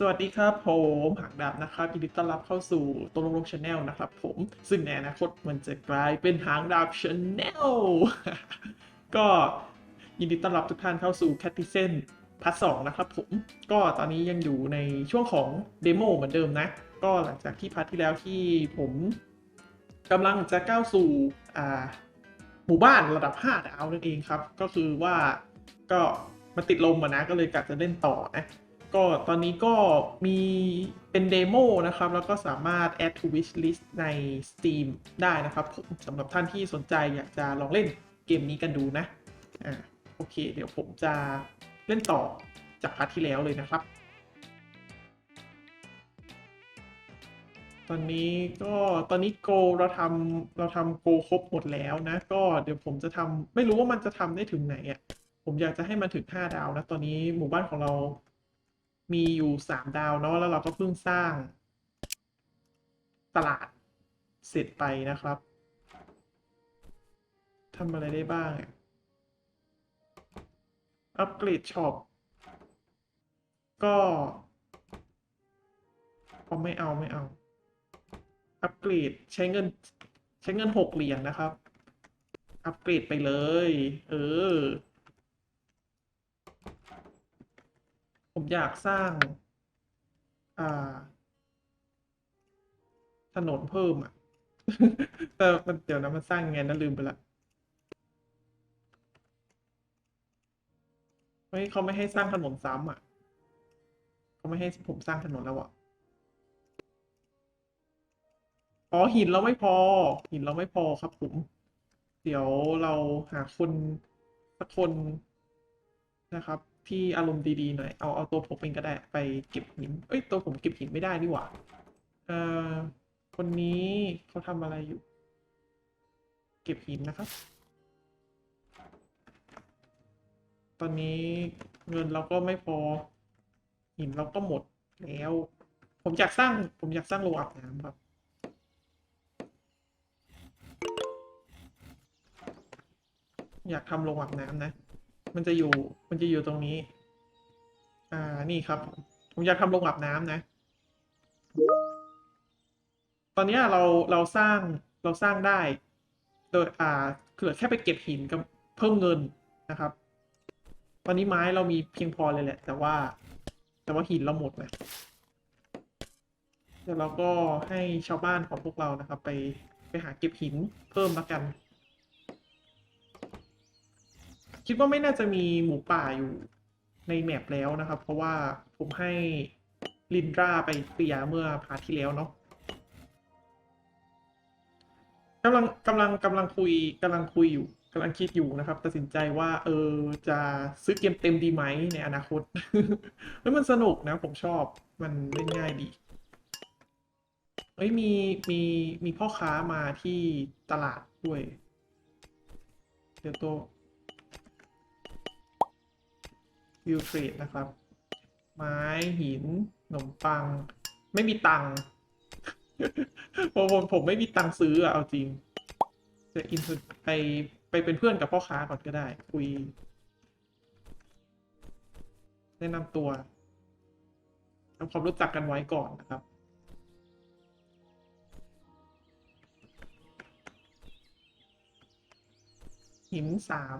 สวัสดีครับผมหักดาบนะครับยินดีต้อนรับเข้าสู่ตัวลงลงชาแนลนะครับผมซึ่งในอนาคตมันจะกลายเป็นหางดาบชาแนลก็ยินดีต้อนรับทุกท่านเข้าสู่แคทติเซนพาร์ทสองนะครับผมก็ตอนนี้ยังอยู่ในช่วงของเดโมเหมือนเดิมนะ ก็หลังจากที่พาร์ทที่แล้วที่ผมกำลังจะก้าวสู่อ่าหมู่บ้านระดับ5ดาวนั่นเองครับ ก็คือว่าก็มันติดลมอะนะก็เลยกะจะเล่นต่อนะ ก็ตอนนี้ก็มีเป็นเดโมนะครับ แล้วก็สามารถ add to wish list ใน Steam ได้นะครับสำหรับท่านที่สนใจอยากจะลองเล่นเกมนี้กันดูนะ อ่า โอเค เดี๋ยวผมจะเล่นต่อจากพาร์ทที่แล้วเลยนะครับ ตอนนี้ก็ตอนนี้โกเราทำเราทำโกครบหมดแล้วนะ ก็เดี๋ยวผมจะทำไม่รู้ว่ามันจะทำได้ถึงไหนอะ ผมอยากจะให้มันถึงห้าดาวนะ ตอนนี้หมู่บ้านของเรา มีอยู่สามดาวเนาะแล้วเราก็เพิ่งสร้าง ตลาดเสร็จไปนะครับทำอะไรได้บ้าง อัปเกรดช็อป ก็ก็ไม่เอาไม่เอา อัปเกรดใช้เงิน ใช้เงินหกเหรียญนะครับ อัปเกรดไปเลย เออ ผมอยากสร้างอ่าถนนเพิ่มอะ แต่มันเดี๋ยวนะมันสร้างยังไงนะลืมไปละเฮ้ยเขาไม่ให้สร้างถนนซ้ำอะเขาไม่ให้ผมสร้างถนนแล้วอะอ๋อหินเราไม่พอ หินเราไม่พอครับผม เดี๋ยวเราหาคนสักคนนะครับ ที่อารมณ์ดีๆหน่อย เอาเอาตัวผมเองก็ได้ไปเก็บหิน เอ้ยตัวผมเก็บหินไม่ได้นี่หว่าเอ่อคนนี้เขาทำอะไรอยู่ เก็บหินนะครับ ตอนนี้เงินเราก็ไม่พอ หินเราก็หมดแล้ว ผมอยากสร้าง ผมอยากสร้างโรงอาบน้ำครับอยากทำโรงอาบน้ำนะ มันจะอยู่ มันจะอยู่ตรงนี้ อ่า นี่ครับ ผมอยากทำโรงอาบน้ำนะ ตอนนี้เรา เราสร้าง เราสร้างได้ โดย อ่าเกิดแค่ไปเก็บหินกับเพิ่มเงินนะครับ ตอนนี้ไม้เรามีเพียงพอเลยแหละ แต่ว่า แต่ว่าหินเราหมดนะเดี๋ยวเราก็ให้ชาวบ้านของพวกเรานะครับ ไป ไปหาเก็บหินเพิ่มแล้วกัน คิดว่าไม่น่าจะมีหมูป่าอยู่ในแมปแล้วนะครับ เพราะว่าผมให้ลินดราไปเคลียร์เมื่อพาร์ทที่แล้วเนาะกำลังกำลังกำลังคุยกำลังคุยอยู่กำลังคิดอยู่นะครับ ตัดสินใจว่าเออจะซื้อเกมเต็มดีไหมในอนาคตเฮ้ยมันสนุกนะผมชอบมันเล่นง่ายดีเอ้ยมีมีมีพ่อค้ามาที่ตลาดด้วย เดี๋ยวตัว วิวเทรดนะครับ ไม้หินขนมปัง ไม่มีตังค์ผมผมผมไม่มีตังค์ซื้ออะเอาจริง จะอินไปไปเป็นเพื่อนกับพ่อค้าก่อนก็ได้ คุย แนะนำตัวทำความรู้จักกันไว้ก่อนนะครับหินสาม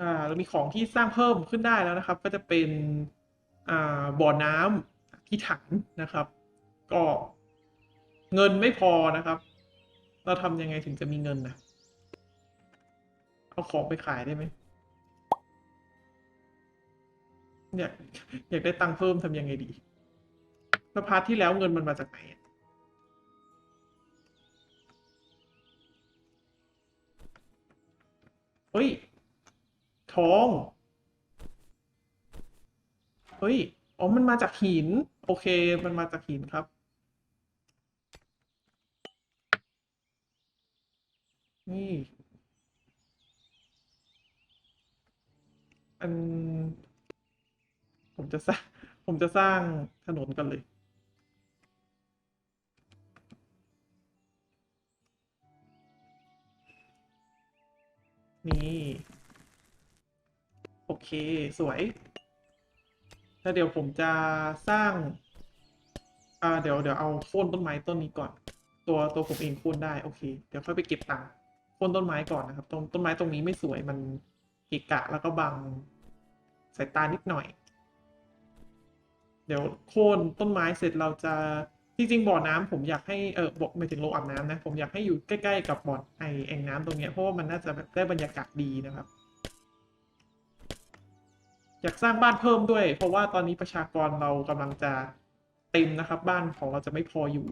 อ่าเรามีของที่สร้างเพิ่มขึ้นได้แล้วนะครับ ก็จะเป็นอ่าบ่อน้ำที่ถังนะครับ ก็เงินไม่พอนะครับ เราทำยังไงถึงจะมีเงินนะเอาของไปขายได้ไหมอยากอยากได้ตังค์เพิ่มทำยังไงดีแล้วพาร์ทที่แล้วเงินมันมาจากไหนอะเฮ้ย ทอง เฮ้ย อ๋อ มันมาจากหิน โอเค มันมาจากหินครับ นี่ อัน ผมจะสร้าง ผมจะสร้างถนนกันเลย เค สวย แล้วเดี๋ยวผมจะสร้าง อ่า เดี๋ยวเดี๋ยวเอาโค่นต้นไม้ต้นนี้ก่อน ตัวตัวผมเองโค่นได้โอเค เดี๋ยวค่อยไปเก็บตังค์โค่นต้นไม้ก่อนนะครับ ตรงต้นไม้ตรงนี้ไม่สวยมันกะกะแล้วก็บังสายตานิดหน่อย เดี๋ยวโค่นต้นไม้เสร็จเราจะจริงๆบ่อน้ำผมอยากให้เออบอกไม่ถึงโรงอาบน้ำนะ ผมอยากให้อยู่ใกล้ๆกับบ่อไอแอ่งน้ำตรงเนี้ยเพราะว่ามันน่าจะแบบได้บรรยากาศดีนะครับ อยากสร้างบ้านเพิ่มด้วย เพราะว่าตอนนี้ประชากรเรากำลังจะเต็มนะครับ บ้านของเราจะไม่พออยู่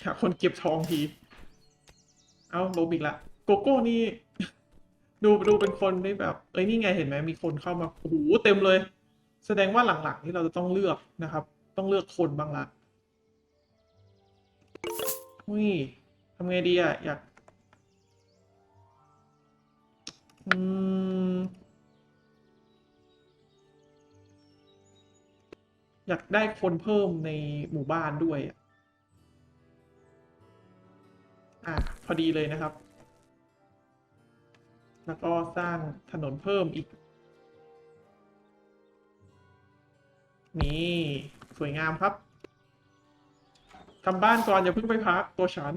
อยากคนเก็บทองที เอาลบอีกละโกโก้นี่ ดูดูเป็นคนที่แบบ เอ้ยนี่ไงเห็นไหมมีคนเข้ามาโอ้โหเต็มเลย แสดงว่าหลังๆนี่เราจะต้องเลือกนะครับ ต้องเลือกคนบ้างละ อุ้ยทำไงดีอะอยาก อืม อยากได้คนเพิ่มในหมู่บ้านด้วยอะอะ พอดีเลยนะครับ แล้วก็สร้างถนนเพิ่มอีก นี่ สวยงามครับ ทำบ้านก่อนอย่าเพิ่งไปพักตัวฉัน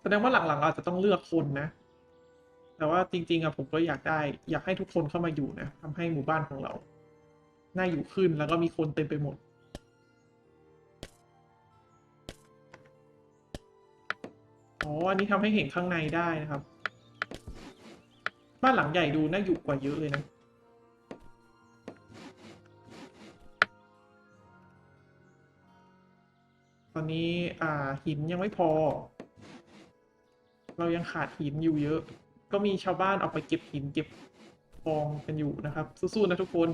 แสดงว่าหลังๆเราจจะต้องเลือกคนนะ แต่ว่าจริง ๆอะผมก็อยากได้ อยากให้ทุกคนเข้ามาอยู่นะทำให้หมู่บ้านของเรา น่าอยู่ขึ้นแล้วก็มีคนเต็มไปหมด อ๋อ อันนี้ทำให้เห็นข้างในได้นะครับ บ้านหลังใหญ่ดูน่าอยู่กว่าเยอะเลยนะ ตอนนี้อ่าหินยังไม่พอ เรายังขาดหินอยู่เยอะ ก็มีชาวบ้านออกไปเก็บหินเก็บทองกันอยู่นะครับ สู้ๆนะทุกคน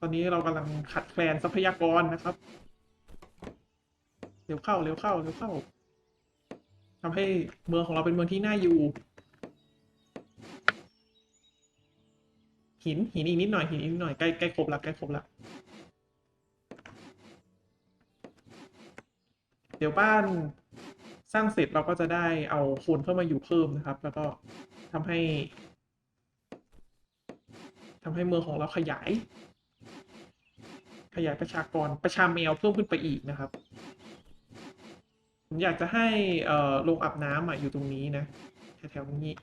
ตอนนี้เรากำลังขัดแคลนทรัพยากรนะครับ เร็วเข้าเร็วเข้าเร็วเข้าทำให้เมืองของเราเป็นเมืองที่น่าอยู่ หินหินอีกนิดหน่อยหินอีกนิดหน่อยใกล้ใกล้ครบละใกล้ครบละ เดี๋ยวบ้านสร้างเสร็จเราก็จะได้เอาคนเข้ามาอยู่เพิ่มนะครับ แล้วก็ทำให้ทำให้เมืองของเราขยาย ขยายประชากรประชาแมวเพิ่มขึ้นไปอีกนะครับผมอยากจะให้โรงอาบน้ำอะอยู่ตรงนี้นะแถวๆนี้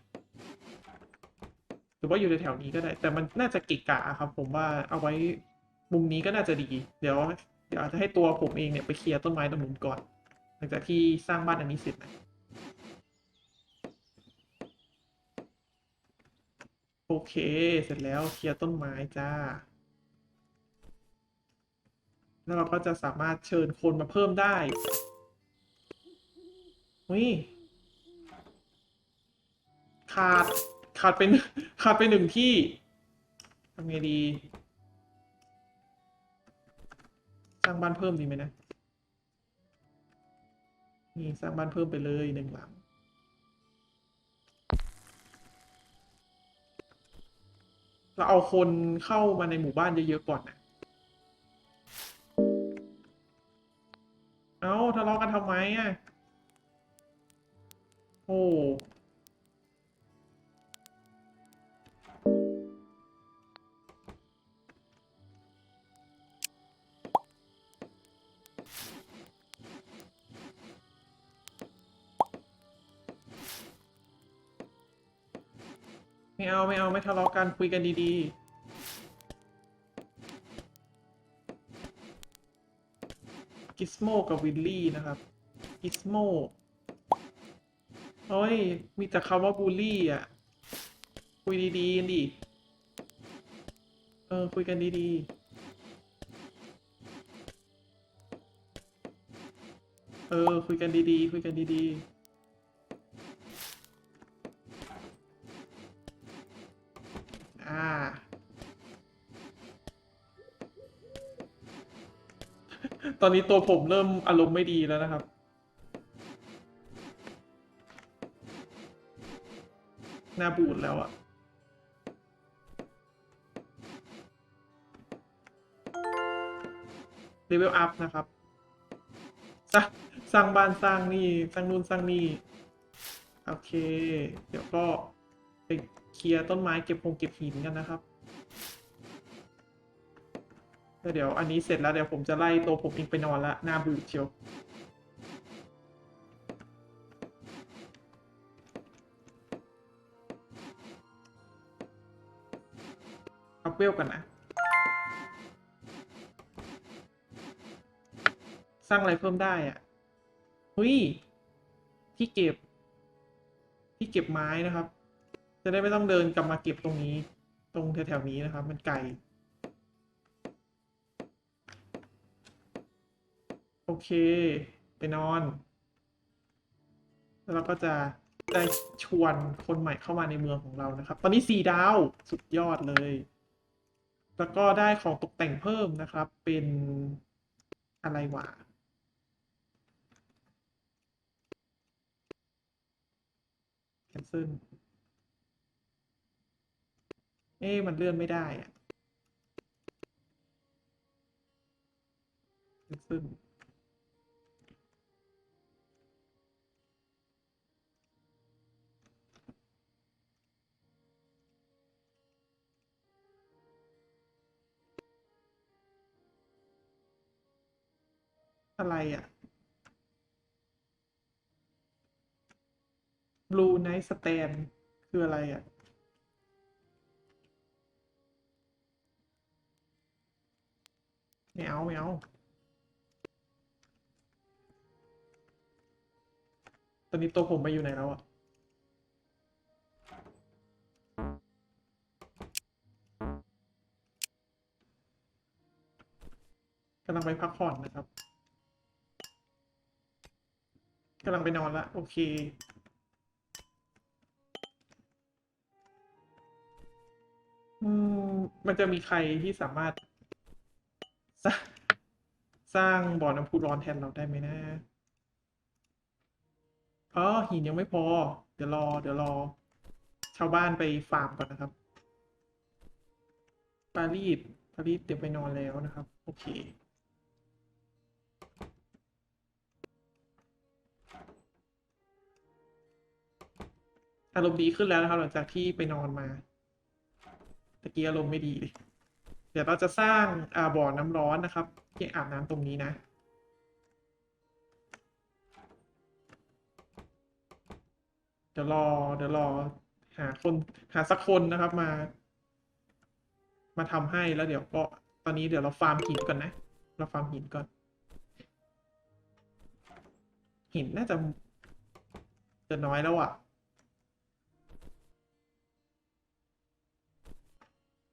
หรือว่าอยู่แถวๆนี้ก็ได้ แต่มันน่าจะกะกะครับ ผมว่าเอาไว้มุมนี้ก็น่าจะดี เดี๋ยว เดี๋ยวอาจจะให้ตัวผมเองเนี่ยไปเคลียร์ต้นไม้ตรงนู้นก่อน หลังจากที่สร้างบ้านอันนี้เสร็จนะโอเค เสร็จแล้วเคลียร์ต้นไม้จ้า แล้วเราก็จะสามารถเชิญคนมาเพิ่มได้วิขาด ขาดเป็นขาดไปหนึ่งที่ทำไงดี สร้างบ้านเพิ่มดีไหมนะ นี่สร้างบ้านเพิ่มไปเลยหนึ่งหลัง เราเอาคนเข้ามาในหมู่บ้านเยอะๆก่อนนะเอาทะเลาะกันทำไมอะ โอ้ ไม่เอาไม่เอาไม่ทะเลาะกันคุยกันดีๆ กิสโมกับวิลลี่นะครับ กิสโมเฮ้ย มีแต่คำว่าบูลลี่อะ คุยดีๆกันดิ เออ คุยกันดีๆ เออ คุยกันดีๆ คุยกันดีๆ อนนี้ตัวผมเริ่มอารมณ์ไม่ดีแล้วนะครับ หน้าบูดแล้วอะเลเวลอัพนะครับสร้างสร้างบ้านสร้างนี่สร้างนู่นสร้างนี่ โอเค เดี๋ยวก็ไปเคลียร์ต้นไม้เก็บพงเก็บหินกันนะครับ แล้วเดี๋ยวอันนี้เสร็จแล้วเดี๋ยวผมจะไล่ตัวผมเองไปนอนละหน้าบูดเชียวอัพเวลกันนะ สร้างอะไรเพิ่มได้อะเฮ้ย ที่เก็บ ที่เก็บไม้นะครับ จะได้ไม่ต้องเดินกลับมาเก็บตรงนี้ ตรงแถวๆนี้นะครับ มันไกล โอเค ไปนอน แล้วเราก็จะได้ชวนคนใหม่เข้ามาในเมืองของเรานะครับ ตอนนี้สี่ดาวสุดยอดเลย แล้วก็ได้ของตกแต่งเพิ่มนะครับ เป็นอะไรวะแคนเซิลเอ๊มันเลื่อนไม่ได้อะแคนเซิล อะไรอะ Blue Night Stand คืออะไรอะไม่เอาไม่เอาตอนนี้ตัวผมไปอยู่ไหนแล้วอะกำลังไปพักผ่อนนะครับ กำลังไปนอนละโอเคมันจะมีใครที่สามารถสร้างสร้างบ่อน้ำพุร้อนแทนเราได้ไหมนะอ๋อหินยังไม่พอ เดี๋ยวรอ เดี๋ยวรอ ชาวบ้านไปฟาร์มก่อนนะครับ ปารีส ปารีสเดี๋ยวไปนอนแล้วนะครับ โอเค อารมณ์ดีขึ้นแล้วนะครับ หลังจากที่ไปนอนมาตะกี้อารมณ์ไม่ดีเลยเดี๋ยวเราจะสร้างอ่าบ่อน้ำร้อนนะครับที่อาบน้ำตรงนี้นะเดี๋ยวรอ เดี๋ยวรอ หาคนหาสักคนนะครับมา มาทำให้แล้วเดี๋ยวก็ตอนนี้เดี๋ยวเราฟาร์มหินก่อนนะ เราฟาร์มหินก่อน หินน่าจะจะน้อยแล้วอะ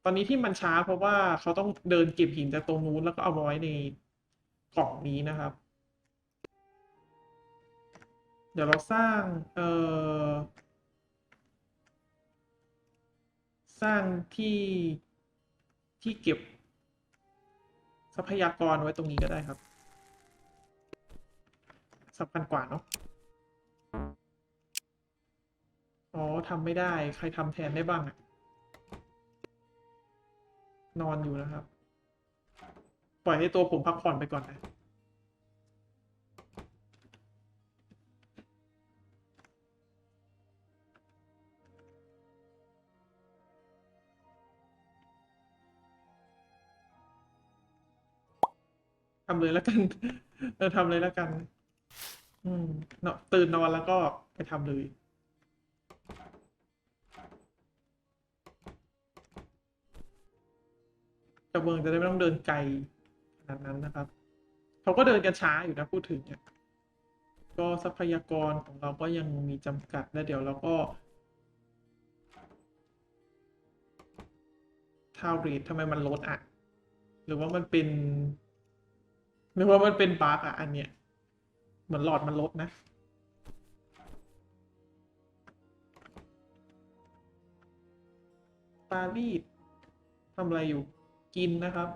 ตอนนี้ที่มันช้าเพราะว่าเขาต้องเดินเก็บหินจากตรงนู้นแล้วก็เอามาไว้ในกล่องนี้นะครับ เดี๋ยวเราสร้าง เอ่อ สร้างที่ที่เก็บ ทรัพยากรไว้ตรงนี้ก็ได้ครับสำคัญกว่าเนาะ อ๋อทำไม่ได้ ใครทำแทนได้บ้างอะ นอนอยู่นะครับ ปล่อยให้ตัวผมพักผ่อนไปก่อนนะทำเลยแล้วกัน เออทำเลยแล้วกัน อืมเนาะตื่นนอนแล้วก็ไปทำเลย กระเบืองจะได้ไม่ต้องเดินไกลขนาดนั้นนะครับเขาก็เดินกันช้าอยู่นะพูดถึงเนี่ยก็ทรัพยากรของเราก็ยังมีจำกัดและเดี๋ยวเราก็ทาวเรททำไมมันลดอะ หรือว่ามันเป็นหรือว่ามันเป็นบั๊กอะอันเนี้ยเหมือนหลอดมันลดนะปารีสทำอะไรอยู่ กินนะครับ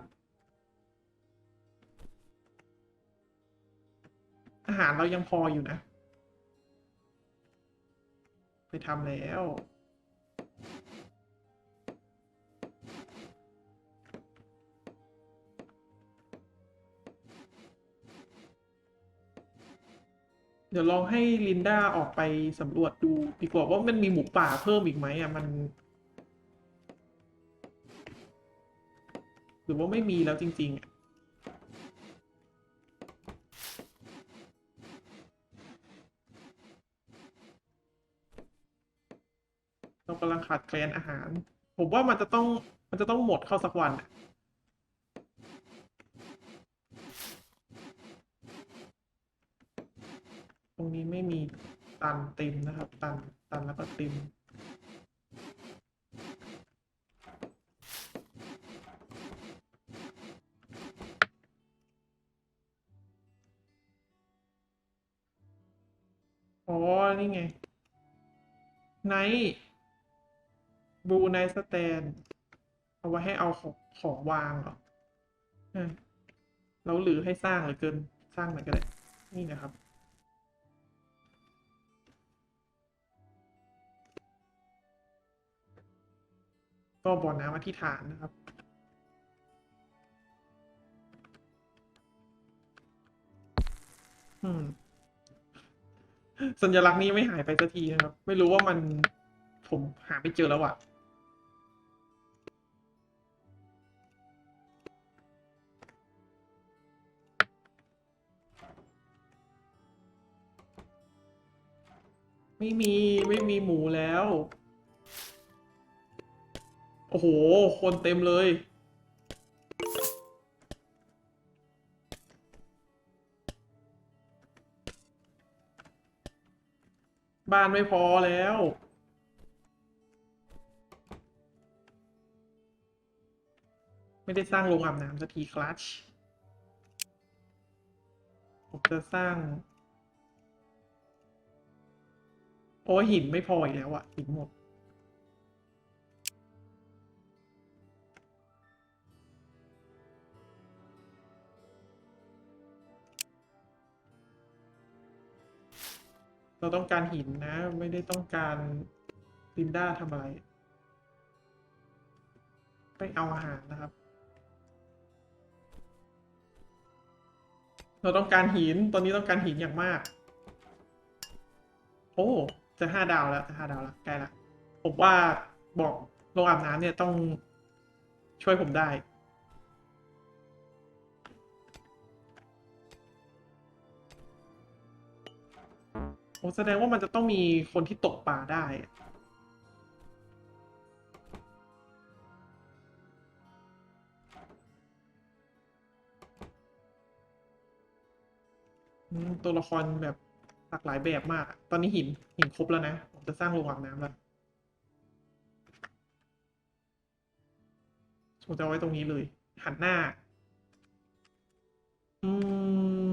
อาหารเรายังพออยู่นะ ไปทำแล้วเดี๋ยวลองให้ลินดาออกไปสำรวจดูดีกว่าว่ามันมีหมูป่าเพิ่มอีกไหมอะมัน รือว่าไม่มีแล้วจริง ๆเรากำลังขาดแคลนอาหาร ผมว่ามันจะต้องมันจะต้องหมดเข้าสักวันตรงนี้ไม่มีตันเต็มนะครับ ตันตันแล้วก็เต็ม อ๋อ นี่ไงไนท์บูไนท์สแตน เอาไว้ให้เอาของของวางเหรอเราหรือให้สร้างเหรือเกิน สร้างหน่อยก็ได้ นี่นะครับ ก็บ่อน้ำอธิษฐานนะครับอืม สัญลักษณ์นี้ไม่หายไปสักทีนะครับ ไม่รู้ว่ามันผมหาไม่เจอแล้วอะไม่มีไม่มีหมูแล้ว โอ้โห คนเต็มเลย บ้านไม่พอแล้ว ไม่ได้สร้างโรงอาบน้ำสักทีคลัชผมจะสร้าง โอ้หินไม่พออีกแล้วอะหินหมด เราต้องการหินนะ ไม่ได้ต้องการลินด้าทำอะไร ไปเอาอาหารนะครับ เราต้องการหิน ตอนนี้ต้องการหินอย่างมาก โอ้ จะห้าดาวแล้วจะห้าดาวแล้วใกล้ละ ผมว่าบอกโรงอาบน้ำเนี่ยต้องช่วยผมได้ โอ้แสดงว่ามันจะต้องมีคนที่ตกปลาได้ ตัวละครแบบหลากหลายแบบมาก ตอนนี้หินหินครบแล้วนะ ผมจะสร้างโรงอาบน้ำแล้วผมจะเอาไว้ตรงนี้เลย หันหน้า อืม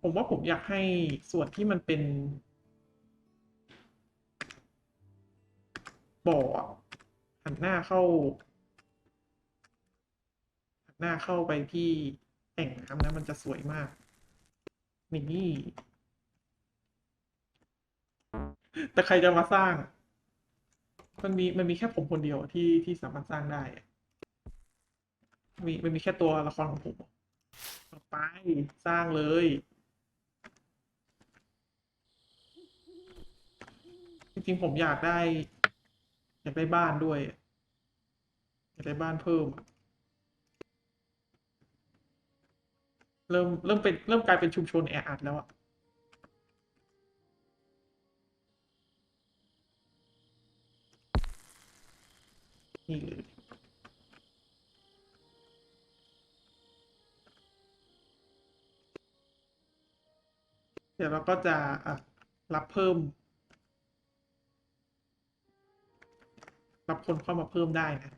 ผมว่าผมอยากให้ส่วนที่มันเป็น บ่อหันหน้าเข้า หันหน้าเข้าไปที่แอ่งน้ำนะมันจะสวยมาก นี่ แต่ใครจะมาสร้าง มันมีมันมีแค่ผมคนเดียวที่ที่สามารถสร้างได้มีมันมีแค่ตัวละครของผม ไปสร้างเลย ริงผมอยากได้ อยากได้บ้านด้วย อยากได้บ้านเพิ่ม เริ่มเริ่มเป็นเริ่มกลายเป็นชุมชนแออัดแล้วอะนี่เลยเดี๋ยวเราก็จะอะรับเพิ่ม รับคนเข้ามาเพิ่มได้นะ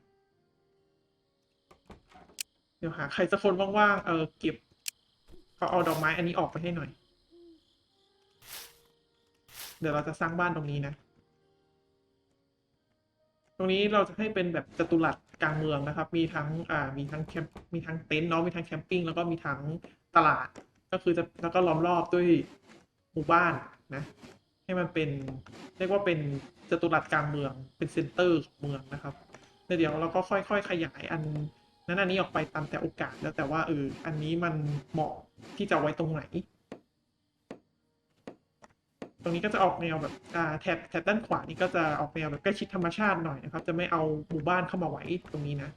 เดี๋ยวหาใครสักคนว่างๆ เออเก็บเขาเอาดอกไม้อันนี้ออกไปให้หน่อย เดี๋ยวเราจะสร้างบ้านตรงนี้นะ ตรงนี้เราจะให้เป็นแบบจัตุรัสกลางเมืองนะครับ มีทั้งอ่ามีทั้งแคมป์มีทั้งเต็นท์เนาะมีทั้งแคมปิ้งแล้วก็มีทั้งตลาด ก็คือจะแล้วก็ล้อมรอบด้วยหมู่บ้านนะ ให้มันเป็นเรียกว่าเป็นจตุรัสกลางเมือง เป็นเซ็นเตอร์ของเมืองนะครับเดี๋ยวเราก็ค่อย ๆ ขยายอันนั้นอันนี้ออกไปตามแต่โอกาสแล้วแต่ว่าเอออันนี้มันเหมาะที่จะไว้ตรงไหน ตรงนี้ก็จะออกแนวแบบอ่าแถบแถบด้านขวานี่ก็จะออกแนวแบบใกล้ชิดธรรมชาติหน่อยนะครับ จะไม่เอาหมู่บ้านเข้ามาไว้ตรงนี้นะ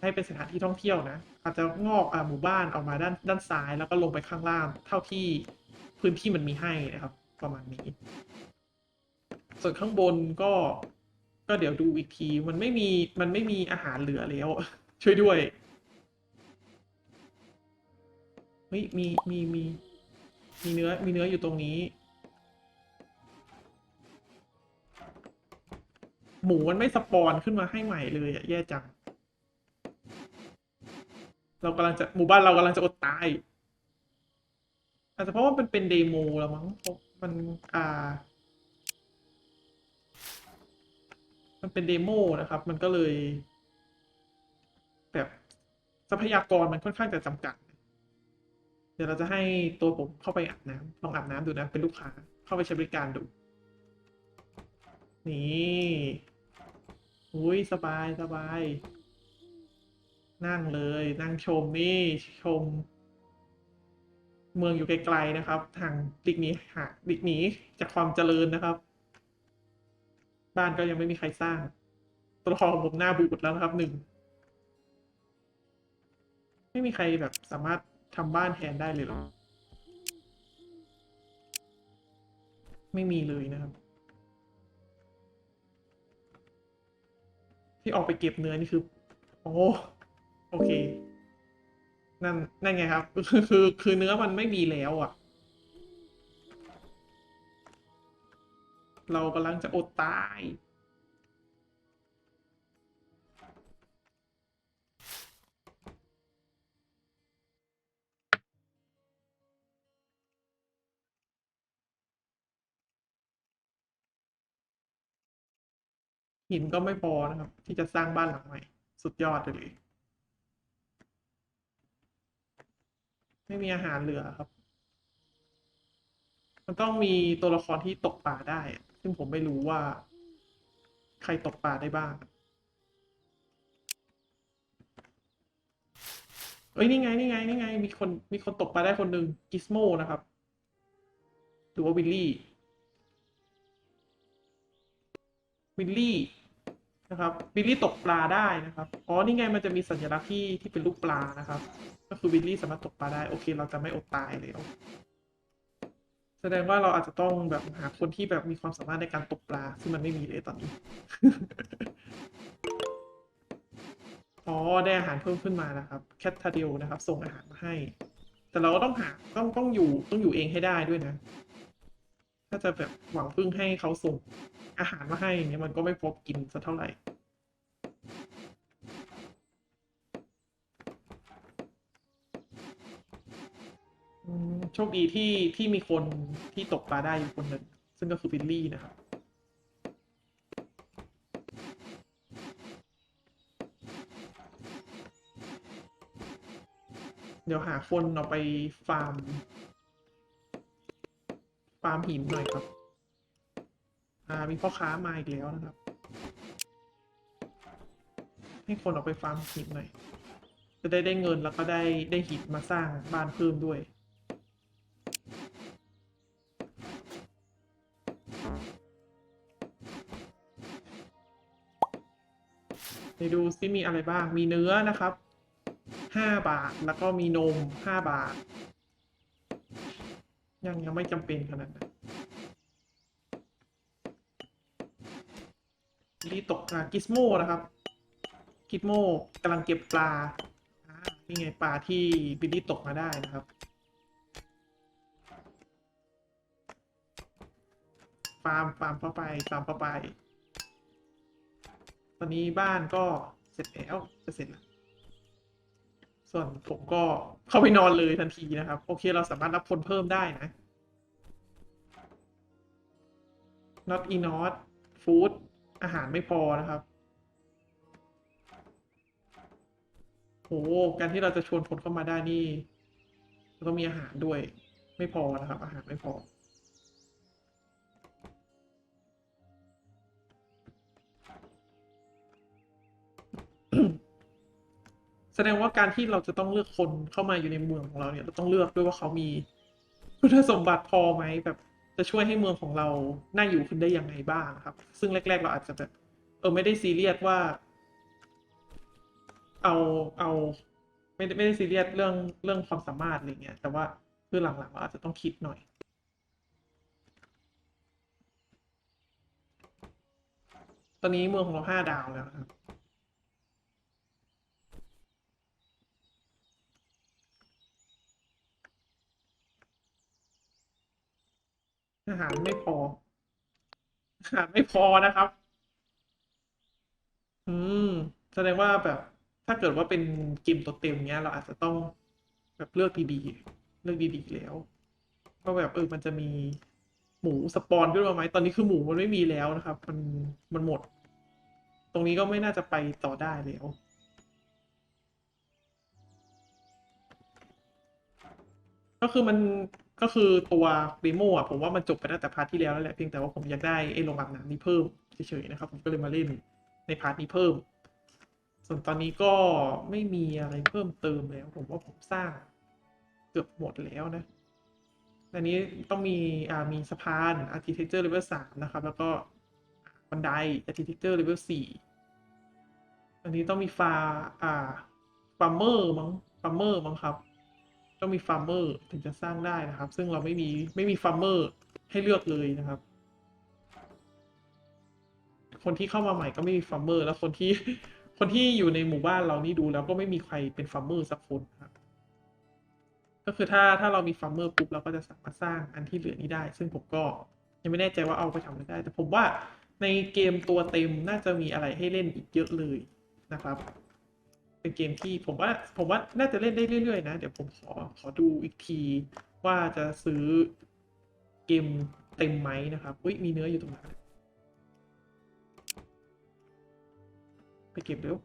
ให้เป็นสถานที่ท่องเที่ยวนะ อาจจะงอกอ่าหมู่บ้านออกมาด้านด้านซ้าย แล้วก็ลงไปข้างล่างเท่าที่พื้นที่มันมีให้นะครับ ประมาณนี้ ส่วนข้างบนก็ก็เดี๋ยวดูอีกทีมันไม่มีมันไม่มีอาหารเหลือแล้ว ช่วยด้วยเฮ้ยมีมีมีมีเนื้อมีเนื้ออยู่ตรงนี้ หมูมันไม่สปอนขึ้นมาให้ใหม่เลยอะแย่จังเรากำลังจะหมู่บ้านเรากำลังจะอดตายอาจจะเพราะว่ามันเป็นเดโมแล้วมั้ง มันอ่า มันเป็นเดโมนะครับ มันก็เลย แบบทรัพยากรมันค่อนข้างจะจำกัด เดี๋ยวเราจะให้ตัวผมเข้าไปอาบน้ำลองอาบน้ำดูนะ เป็นลูกค้าเข้าไปใช้บริการดู นี่อุ้ยสบายสบาย นั่งเลย นั่งชมนี่ชม เมืองอยู่ไกลๆนะครับ ทางดิกหนี้หาดิกหนีจากความเจริญนะครับ บ้านก็ยังไม่มีใครสร้าง ตัวละครของผมหน้าบูดแล้วนะครับหนึ่งไม่มีใครแบบสามารถทำบ้านแทนได้เลยหรอไม่มีเลยนะครับ ที่ออกไปเก็บเนื้อนี่คือ โอ้โอเค นั่นนั่นไงครับ คือคือคือเนื้อมันไม่มีแล้วอะ เรากำลังจะอดตาย หินก็ไม่พอนะครับ ที่จะสร้างบ้านหลังใหม่ สุดยอดเลย ไม่มีอาหารเหลือครับ มันต้องมีตัวละครที่ตกปลาได้ ซึ่งผมไม่รู้ว่า ใครตกปลาได้บ้างเอ้ยนี่ไงนี่ไงนี่ไง มีคนมีคนตกปลาได้คนหนึ่งกิสโมนะครับหรือว่าวิลลี่วิลลี่ นะครับวิลลี่ตกปลาได้นะครับอ๋อนี่ไงมันจะมีสัญลักษณ์ที่ที่เป็นรูปปลานะครับ ก็คือวิลลี่สามารถตกปลาได้โอเค เราจะไม่อดตายแล้วแสดงว่าเราอาจจะต้องแบบหาคนที่แบบมีความสามารถในการตกปลาซึ่งมันไม่มีเลยตอนนี้ อ๋อได้อาหารเพิ่มขึ้นมานะครับ แคททาเดลนะครับ ส่งอาหารมาให้ แต่เราก็ต้องหาต้องต้องอยู่ต้องอยู่เองให้ได้ด้วยนะ ถ้าจะแบบหวังพึ่งให้เขาส่งอาหารมาให้อย่างเงี้ยมันก็ไม่พบกินสักเท่าไหร่โชคดีที่ที่มีคนที่ตกปลาได้อยู่คนหนึ่งซึ่งก็คือบิลลี่นะครับ เดี๋ยวหาคนเอาไปฟาร์ม ฟาร์มหินหน่อยครับ อ่า มีพ่อค้ามาอีกแล้วนะครับ ให้คนออกไปฟาร์มหินหน่อย จะได้ได้เงินแล้วก็ได้ได้หินมาสร้างบ้านเพิ่มด้วยไปดูซิมีอะไรบ้าง มีเนื้อนะครับห้าบาท แล้วก็มีนมห้าบาท ยังยังไม่จำเป็นขนาดนั้นรีตกกิสโมนะครับ กิสโมกำลังเก็บปลาอ่านี่ไงปลาที่บิลลี่ตกมาได้นะครับ ฟาร์มฟาร์มเข้าไปฟาร์มเข้าไป ตอนนี้บ้านก็เสร็จแล้วจะเสร็จแล้ว ส่วนผมก็เข้าไปนอนเลยทันทีนะครับ โอเคเราสามารถรับคนเพิ่มได้นะ not enough food อาหารไม่พอนะครับโหการที่เราจะชวนคนเข้ามาได้นี่เราต้องมีอาหารด้วย ไม่พอนะครับ อาหารไม่พอ แสดงว่าการที่เราจะต้องเลือกคนเข้ามาอยู่ในเมืองของเราเนี่ยเราต้องเลือกด้วยว่าเขามีคุณสมบัติพอไหมแบบจะช่วยให้เมืองของเราน่าอยู่ขึ้นได้ยังไงบ้างครับ ซึ่งแรก ๆ เราอาจจะแบบเออไม่ได้ซีเรียสว่า เอาเอาไม่ได้ไม่ได้ซีเรียสเรื่องเรื่องความสามารถอะไรเงี้ยแต่ว่าคือหลังๆเราอาจจะต้องคิดหน่อย ตอนนี้เมืองของเราห้าดาวแล้วครับ อาหารไม่พอ อาหารไม่พอนะครับ อืม แสดงว่าแบบ ถ้าเกิดว่าเป็นเกมตัวเต็มเนี้ย เราอาจจะต้องแบบเลือกดีๆ เลือกดีๆแล้วก็แบบเออ มันจะมีหมูสปอนขึ้นมาไหม ตอนนี้คือหมูมันไม่มีแล้วนะครับ มันมันหมด ตรงนี้ก็ไม่น่าจะไปต่อได้แล้วก็คือมัน ก็คือตัวเดโมอะผมว่ามันจบไปตั้งแต่พาร์ทที่แล้วแล้วแหละเพียงแต่ว่าผมอยากได้ไอ้โรงอาบน้ำนี้เพิ่มเฉยๆนะครับ ผมก็เลยมาเล่นในพาร์ทนี้เพิ่ม ส่วนตอนนี้ก็ไม่มีอะไรเพิ่มเติมแล้ว ผมว่าผมสร้างเกือบหมดแล้วนะอันนี้ต้องมีอ่ามีสะพาน architecture level สามนะครับ แล้วก็บันได architecture level สี่อันนี้ต้องมีฟาอ่าฟาร์เมอร์มั้งฟาร์เมอร์มั้งครับ ต้องมีฟาร์มเมอร์ถึงจะสร้างได้นะครับ ซึ่งเราไม่มีไม่มีฟาร์มเมอร์ให้เลือกเลยนะครับ คนที่เข้ามาใหม่ก็ไม่มีฟาร์มเมอร์แล้วคนที่คนที่อยู่ในหมู่บ้านเรานี่ดูแล้วก็ไม่มีใครเป็นฟาร์มเมอร์สักคนครับก็คือถ้าถ้าเรามีฟาร์มเมอร์ปุ๊บเราก็จะสามารถสร้างอันที่เหลือนี้ได้ ซึ่งผมก็ยังไม่แน่ใจว่าเอาไปทำอะไรได้ แต่ผมว่าในเกมตัวเต็มน่าจะมีอะไรให้เล่นอีกเยอะเลยนะครับ เป็นเกมที่ผมว่าผมว่าน่าจะเล่นได้เรื่อยๆ นะ เดี๋ยวผมขอขอดูอีกทีว่าจะซื้อเกมเต็มไหมนะครับอุ้ยมีเนื้ออยู่ตรงนั้นไปเก็บเร็ว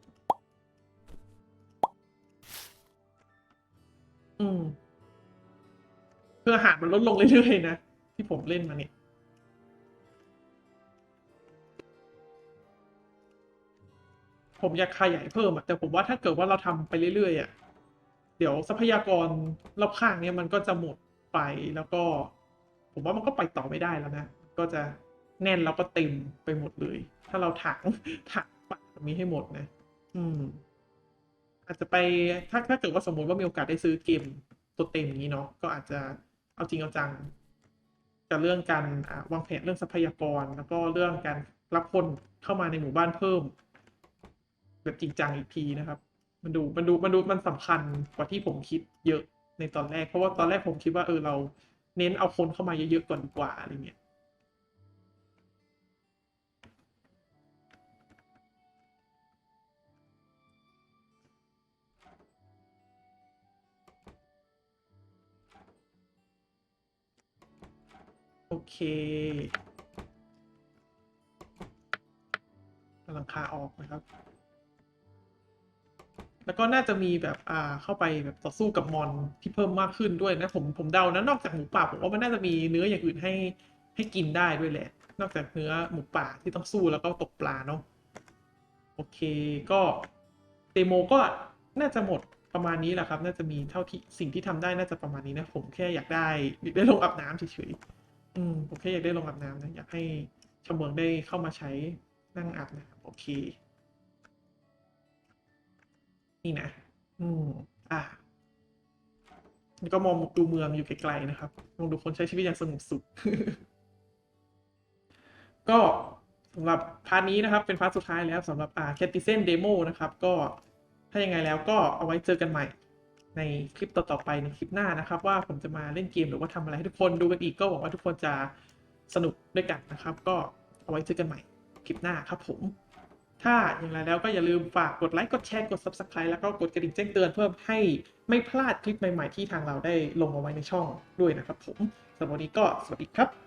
อืมคืออาหารมันลดลงเรื่อยๆนะ ที่ผมเล่นมาเนี่ย ผมอยากขยายเพิ่มอะแต่ผมว่าถ้าเกิดว่าเราทำไปเรื่อยๆอะเดี๋ยวทรัพยากรรอบข้างเนี้ยมันก็จะหมดไปแล้วก็ ผมว่ามันก็ไปต่อไม่ได้แล้วนะ ก็จะแน่นแล้วก็เต็มไปหมดเลย ถ้าเราถังถังปากมีให้หมดนะ อืม อาจจะไปถ้าถ้าเกิดว่าสมมติว่ามีโอกาสได้ซื้อเกมตัวเต็มอย่างนี้เนาะก็อาจจะเอาจริงเอาจังกับเรื่องการวางแผนเรื่องทรัพยากร แล้วก็เรื่องการรับคนเข้ามาในหมู่บ้านเพิ่ม แบบจริงจังอีกทีนะครับ มันดูมันดูมันดูมันสำคัญกว่าที่ผมคิดเยอะในตอนแรก เพราะว่าตอนแรกผมคิดว่าเออเราเน้นเอาคนเข้ามาเยอะๆก่อนกว่าอะไรเงี้ยโอเคเอาหลังคาออกนะครับ แล้วก็น่าจะมีแบบอ่าเข้าไปแบบต่อสู้กับมอนที่เพิ่มมากขึ้นด้วยนะผมผมเดานะนอกจากหมูป่าผมว่ามันน่าจะมีเนื้ออย่างอื่นให้ให้กินได้ด้วยแหละ นอกจากเนื้อหมูป่าที่ต้องสู้แล้วก็ตกปลาเนาะโอเคก็เดโมก็น่าจะหมดประมาณนี้แหละครับ น่าจะมีเท่าที่สิ่งที่ทำได้น่าจะประมาณนี้นะ ผมแค่อยากได้ได้ลงอาบน้ำเฉยๆอืมผมแค่อยากได้ลงอาบน้ำนะอยากให้ชาวเมืองได้เข้ามาใช้นั่งอาบน้ำโอเค นี่นะ อืม อะแล้วก็มองดูเมืองอยู่ไกลๆนะครับมองดูคนใช้ชีวิตอย่างสงบสุข ก็สำหรับพาร์ทนี้นะครับ เป็นพาร์ทสุดท้ายแล้วสำหรับอ่าแคติเซนเดโมนะครับ ก็ถ้ายังไงแล้วก็เอาไว้เจอกันใหม่ ในคลิปต่อๆไปในคลิปหน้านะครับ ว่าผมจะมาเล่นเกมหรือว่าทำอะไรให้ทุกคนดูกันอีกก็หวังว่าทุกคนจะสนุกด้วยกันนะครับ ก็เอาไว้เจอกันใหม่คลิปหน้าครับผม ถ้าอย่างไรแล้วก็อย่าลืมฝากกดไลค์ กดแชร์ กด Subscribe แล้วก็กดกระดิ่งแจ้งเตือนเพื่อให้ไม่พลาดคลิปใหม่ๆที่ทางเราได้ลงเอาไว้ในช่องด้วยนะครับผมสำหรับวันนี้ก็สวัสดีครับ